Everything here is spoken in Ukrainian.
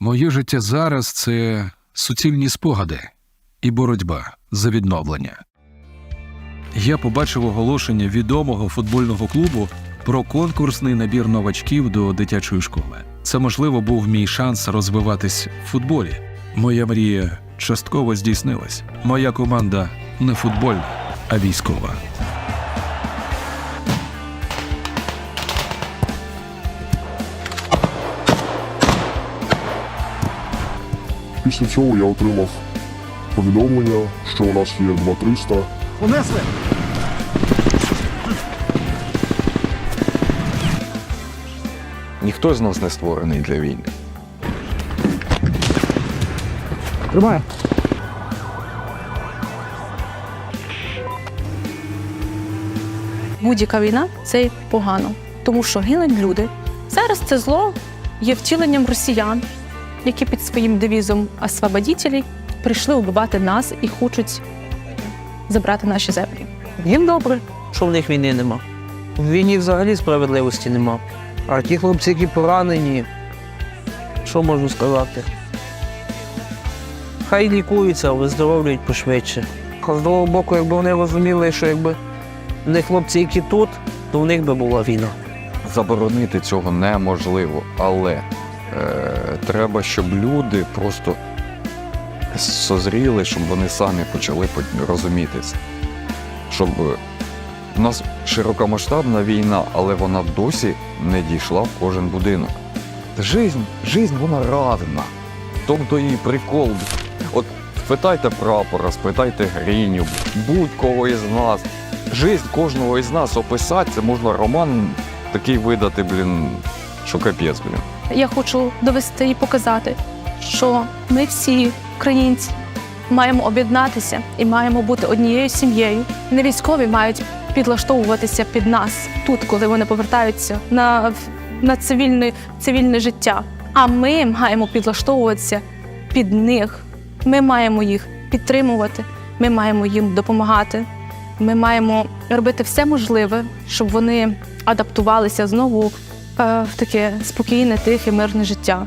Моє життя зараз це суцільні спогади і боротьба за відновлення. Я побачив оголошення відомого футбольного клубу про конкурсний набір новачків до дитячої школи. Це, можливо, був мій шанс розвиватись в футболі. Моя мрія частково здійснилась. Моя команда не футбольна, а військова. Після цього я отримав повідомлення, що у нас є 2300. Понесли! Ніхто з нас не створений для війни. Тримай! Будь-яка війна це погано, тому що гинуть люди. Зараз це зло є втіленням росіян, які під своїм девізом «Освободітелі» прийшли убивати нас і хочуть забрати наші землі. Їм добре, що в них війни нема. В війні взагалі справедливості нема. А ті хлопці, які поранені, що можу сказати? Хай лікуються, виздоровлюють пошвидше. З другого боку, якби вони розуміли, що якби не хлопці, які тут, то в них би була війна. Заборонити цього неможливо, але треба, щоб люди просто созріли, щоб вони самі почали по- розуміти. Щоб е, у нас широкомасштабна війна, але вона досі не дійшла в кожен будинок. Жизнь, жизнь вона разна. Тобто її прикол. От спитайте прапора, спитайте гриню, будь-кого із нас. Жизнь кожного із нас описати, це можна роман такий видати, блін, що капець, блін. Я хочу довести і показати, що ми всі українці маємо об'єднатися і маємо бути однією сім'єю. Не військові мають підлаштовуватися під нас тут, коли вони повертаються на, на цивільне, цивільне життя. А ми маємо підлаштовуватися під них. Ми маємо їх підтримувати, ми маємо їм допомагати. Ми маємо робити все можливе, щоб вони адаптувалися знову в таке спокійне, тихе, мирне життя.